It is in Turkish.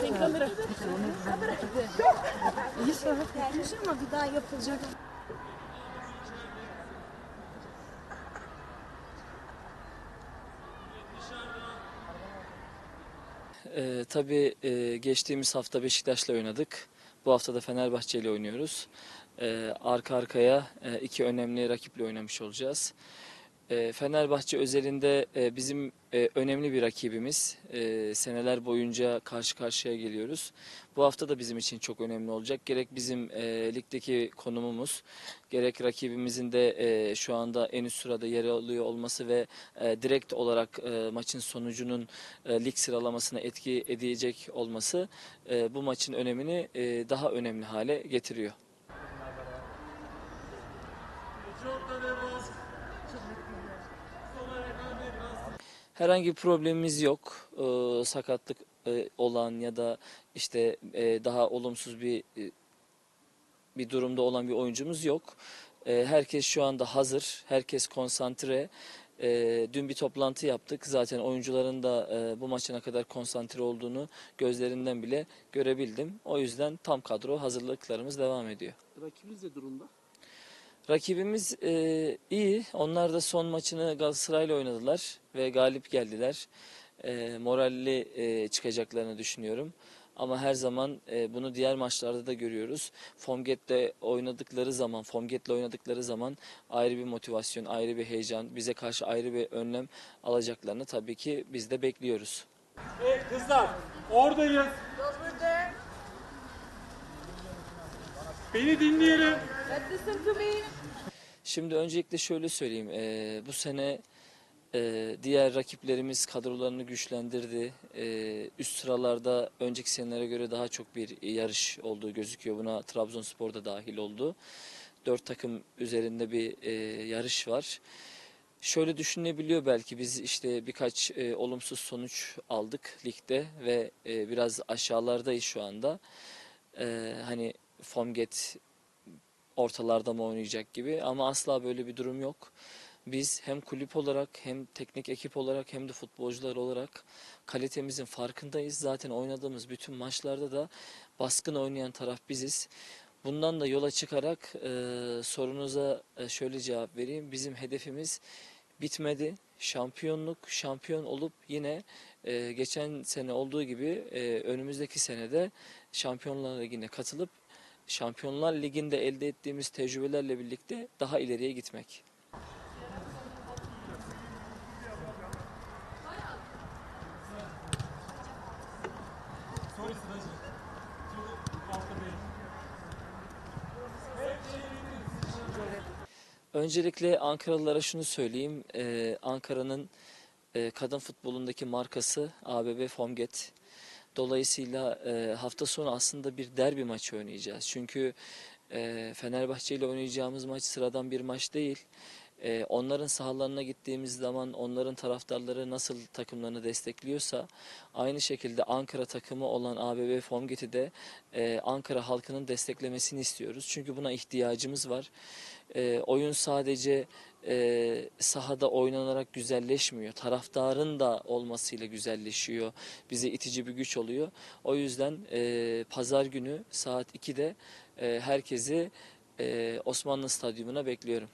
Tem câmera. Isso, isso é uma vida yapılacak. Ee, tabii e, geçtiğimiz hafta Beşiktaş'la oynadık. Bu hafta da Fenerbahçe ile oynuyoruz. Ee, arka arkaya e, iki önemli rakiple oynamış olacağız. Ee, Fenerbahçe özelinde e, bizim e, önemli bir rakibimiz. E, seneler boyunca karşı karşıya geliyoruz. Bu hafta da bizim için çok önemli olacak. Gerek bizim e, ligdeki konumumuz, gerek rakibimizin de şu anda en üst sırada yer alıyor olması ve direkt olarak maçın sonucunun lig sıralamasına etki edecek olması bu maçın önemini daha önemli hale getiriyor. Herhangi bir problemimiz yok. Ee, sakatlık e, olan ya da işte e, daha olumsuz bir e, bir durumda olan bir oyuncumuz yok. E, herkes şu anda hazır. Herkes konsantre. E, dün bir toplantı yaptık. Zaten oyuncuların da e, bu maça ne kadar konsantre olduğunu gözlerinden bile görebildim. O yüzden tam kadro hazırlıklarımız devam ediyor. Rakibimiz ne durumda? Rakibimiz e, iyi. Onlar da son maçını Galatasaray'la oynadılar ve galip geldiler. E, moralli e, çıkacaklarını düşünüyorum. Ama her zaman e, bunu diğer maçlarda da görüyoruz. Formget'le oynadıkları zaman, Formget'le oynadıkları zaman ayrı bir motivasyon, ayrı bir heyecan, bize karşı ayrı bir önlem alacaklarını tabii ki biz de bekliyoruz. Hey kızlar, oradayız. Beni dinleyelim. Listen to me. Şimdi öncelikle şöyle söyleyeyim. eee, bu sene eee, diğer rakiplerimiz kadrolarını güçlendirdi. Eee, üst sıralarda önceki senelere göre daha çok bir yarış olduğu gözüküyor. Buna Trabzonspor da dahil oldu. Dört takım üzerinde bir eee, yarış var. Şöyle düşünülebiliyor belki biz işte birkaç eee, olumsuz sonuç aldık ligde ve eee, biraz aşağılardayız şu anda. Eee, hani Formget ortalarda mı oynayacak gibi ama asla böyle bir durum yok. Biz hem kulüp olarak hem teknik ekip olarak hem de futbolcular olarak kalitemizin farkındayız. Zaten oynadığımız bütün maçlarda da baskın oynayan taraf biziz. Bundan da yola çıkarak e, sorunuza e, şöyle cevap vereyim. Bizim hedefimiz bitmedi. Şampiyonluk, şampiyon olup yine e, geçen sene olduğu gibi e, önümüzdeki senede Şampiyonlar Ligi'ne katılıp Şampiyonlar Ligi'nde elde ettiğimiz tecrübelerle birlikte daha ileriye gitmek. Öncelikle Ankaralılara şunu söyleyeyim. Ee, Ankara'nın e, kadın futbolundaki markası ABB Formget. Dolayısıyla e, hafta sonu aslında bir derbi maçı oynayacağız. Çünkü e, Fenerbahçe ile oynayacağımız maç sıradan bir maç değil. E, onların sahalarına gittiğimiz zaman onların taraftarları nasıl takımlarını destekliyorsa aynı şekilde Ankara takımı olan ABB Formget'i de e, Ankara halkının desteklemesini istiyoruz. Çünkü buna ihtiyacımız var. E, oyun sadece e, sahada oynanarak güzelleşmiyor. Taraftarın da olmasıyla güzelleşiyor. Bize itici bir güç oluyor. O yüzden e, pazar günü saat 2'de e, herkesi e, Osmanlı Stadyumuna bekliyorum.